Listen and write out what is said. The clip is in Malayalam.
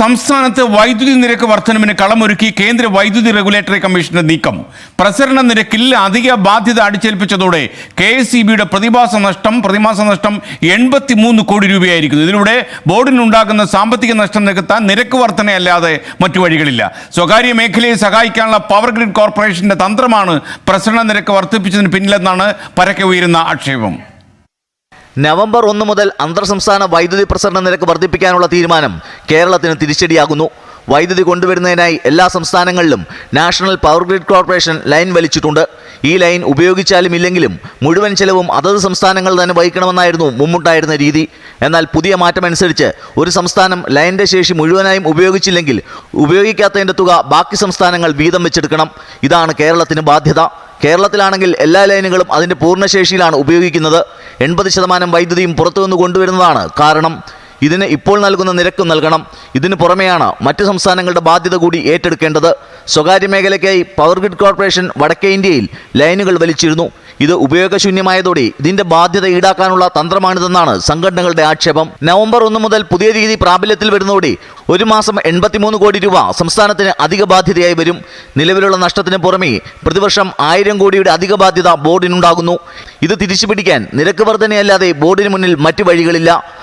സംസ്ഥാനത്ത് വൈദ്യുതി നിരക്ക് വർധനവിന് കളമൊരുക്കി കേന്ദ്ര വൈദ്യുതി റെഗുലേറ്ററി കമ്മീഷന്റെ നീക്കം. പ്രസരണ നിരക്കിൽ അധിക ബാധ്യത അടിച്ചേൽപ്പിച്ചതോടെ കെ എസ് ഇ ബിയുടെ പ്രതിമാസ നഷ്ടം പ്രതിമാസ നഷ്ടം എൺപത്തി മൂന്ന് കോടി രൂപയായിരിക്കുന്നു. ഇതിലൂടെ ബോർഡിനുണ്ടാകുന്ന സാമ്പത്തിക നഷ്ടം നികത്താൻ നിരക്ക് വർധനയല്ലാതെ മറ്റു വഴികളില്ല. സ്വകാര്യ മേഖലയെ സഹായിക്കാനുള്ള പവർ ഗ്രിഡ് കോർപ്പറേഷന്റെ തന്ത്രമാണ് പ്രസരണ നിരക്ക് വർദ്ധിപ്പിച്ചതിന് പിന്നിലെന്നാണ് പരക്കെ ഉയരുന്ന ആക്ഷേപം. നവംബർ ഒന്ന് മുതൽ അന്തർ സംസ്ഥാന വൈദ്യുതി പ്രസരണ നിരക്ക് വർദ്ധിപ്പിക്കാനുള്ള തീരുമാനം കേരളത്തിന് തിരിച്ചടിയാകുന്നു. വൈദ്യുതി കൊണ്ടുവരുന്നതിനായി എല്ലാ സംസ്ഥാനങ്ങളിലും national power grid corporation line വലിച്ചിട്ടുണ്ട്. ഈ ലൈൻ ഉപയോഗിച്ചാലും ഇല്ലെങ്കിലും മുഴുവൻ ചെലവും അതത് സംസ്ഥാനങ്ങൾ തന്നെ വഹിക്കണമെന്നായിരുന്നു മുമ്പുണ്ടായിരുന്ന രീതി. എന്നാൽ പുതിയ മാറ്റമനുസരിച്ച് ഒരു സംസ്ഥാനം ലൈന്റെ ശേഷി മുഴുവനായും ഉപയോഗിച്ചില്ലെങ്കിൽ ഉപയോഗിക്കാത്തതിന്റെ തുക ബാക്കി സംസ്ഥാനങ്ങൾ വീതം വെച്ചെടുക്കണം. ഇതാണ് കേരളത്തിന് ബാധ്യത. കേരളത്തിലാണെങ്കിൽ എല്ലാ ലൈനുകളും അതിന്റെ പൂർണശേഷിയിലാണ് ഉപയോഗിക്കുന്നത്. എൺപത് ശതമാനം വൈദ്യുതിയും പുറത്തുനിന്ന് കൊണ്ടുവരുന്നതാണ് കാരണം. ഇതിന് ഇപ്പോൾ നൽകുന്ന നിരക്കും നൽകണം. ഇതിന് പുറമെയാണ് മറ്റ് സംസ്ഥാനങ്ങളുടെ ബാധ്യത കൂടി ഏറ്റെടുക്കേണ്ടത്. സ്വകാര്യ മേഖലയ്ക്കായി പവർ ഗ്രിഡ് കോർപ്പറേഷൻ വടക്കേ ഇന്ത്യയിൽ ലൈനുകൾ വലിച്ചിരുന്നു ഇത് ഉപയോഗശൂന്യമായതോടെ ഇതിന്റെ ബാധ്യത ഈടാക്കാനുള്ള തന്ത്രമാണിതെന്നാണ് സംഘടനകളുടെ ആക്ഷേപം. നവംബർ ഒന്ന് മുതൽ പുതിയ രീതി പ്രാബല്യത്തിൽ വരുന്നതോടെ ഒരു മാസം എൺപത്തിമൂന്ന് കോടി രൂപ സംസ്ഥാനത്തിന് അധിക ബാധ്യതയായി വരും. നിലവിലുള്ള നഷ്ടത്തിന് പുറമേ പ്രതിവർഷം ആയിരം കോടിയുടെ അധിക ബാധ്യത ബോർഡിനുണ്ടാകുന്നു. ഇത് തിരിച്ചുപിടിക്കാൻ നിരക്ക് വർധനയല്ലാതെ ബോർഡിന് മുന്നിൽ മറ്റു വഴികളില്ല.